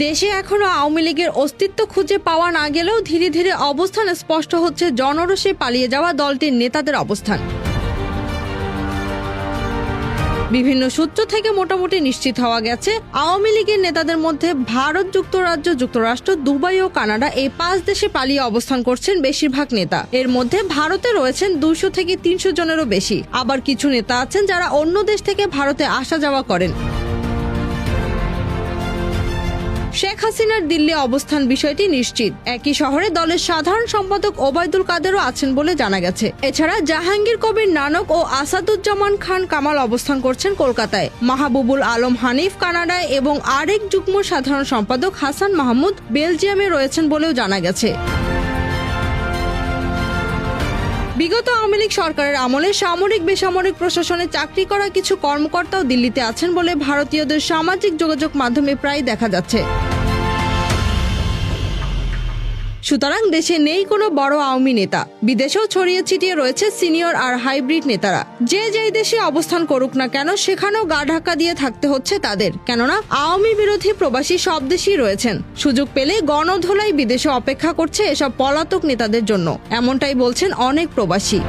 দেশে এখনও আওয়ামী লীগের অস্তিত্ব খুঁজে পাওয়া না গেলেও ধীরে ধীরে অবস্থান স্পষ্ট হচ্ছে জনরসে পালিয়ে যাওয়া দলটির নেতাদের অবস্থান। বিভিন্ন সূত্র থেকে মোটামুটি নিশ্চিত হওয়া গেছে, আওয়ামী লীগের নেতাদের মধ্যে ভারত যুক্তরাজ্য, যুক্তরাষ্ট্র, দুবাই ও কানাডা এই পাঁচ দেশে পালিয়ে অবস্থান করছেন বেশিরভাগ নেতা। এর মধ্যে ভারতে রয়েছেন দুশো থেকে তিনশো জনেরও বেশি। আবার কিছু নেতা আছেন যারা অন্য দেশ থেকে ভারতে আসা যাওয়া করেন। শেখ হাসিনার দিল্লি অবস্থান বিষয়টি নিশ্চিত। একই শহরে দলের সাধারণ সম্পাদক ওবায়দুল কাদেরও আছেন বলে জানা গেছে। এছাড়া জাহাঙ্গীর কবির নানক ও আসাদুজ্জামান খান কামাল অবস্থান করছেন কলকাতায়। মাহবুবুল আলম হানিফ কানাডায় এবং আরেক যুগ্ম সাধারণ সম্পাদক হাসান মাহমুদ বেলজিয়ামে রয়েছেন বলেও জানা গেছে। বিগত আওয়ামী লীগ সরকারের আমলে সামরিক, বেসামরিক প্রশাসনে চাকরি করা কিছু কর্মকর্তাও দিল্লিতে আছেন বলে ভারতীয়দের সামাজিক যোগাযোগ মাধ্যমে প্রায় দেখা যাচ্ছে। সুতরাং দেশে নেই কোনো বড় আওয়ামী নেতা। বিদেশেও ছড়িয়ে ছিটিয়ে রয়েছে সিনিয়র আর হাইব্রিড নেতারা। যে যেই দেশে অবস্থান করুক না কেন, সেখানেও গা ঢাকা দিয়ে থাকতে হচ্ছে তাদের। কেননা, আওয়ামী বিরোধী প্রবাসী সব দেশেই রয়েছেন। সুযোগ পেলে গণধোলাই বিদেশে অপেক্ষা করছে এসব পলাতক নেতাদের জন্য। এমনটাই বলছেন অনেক প্রবাসী।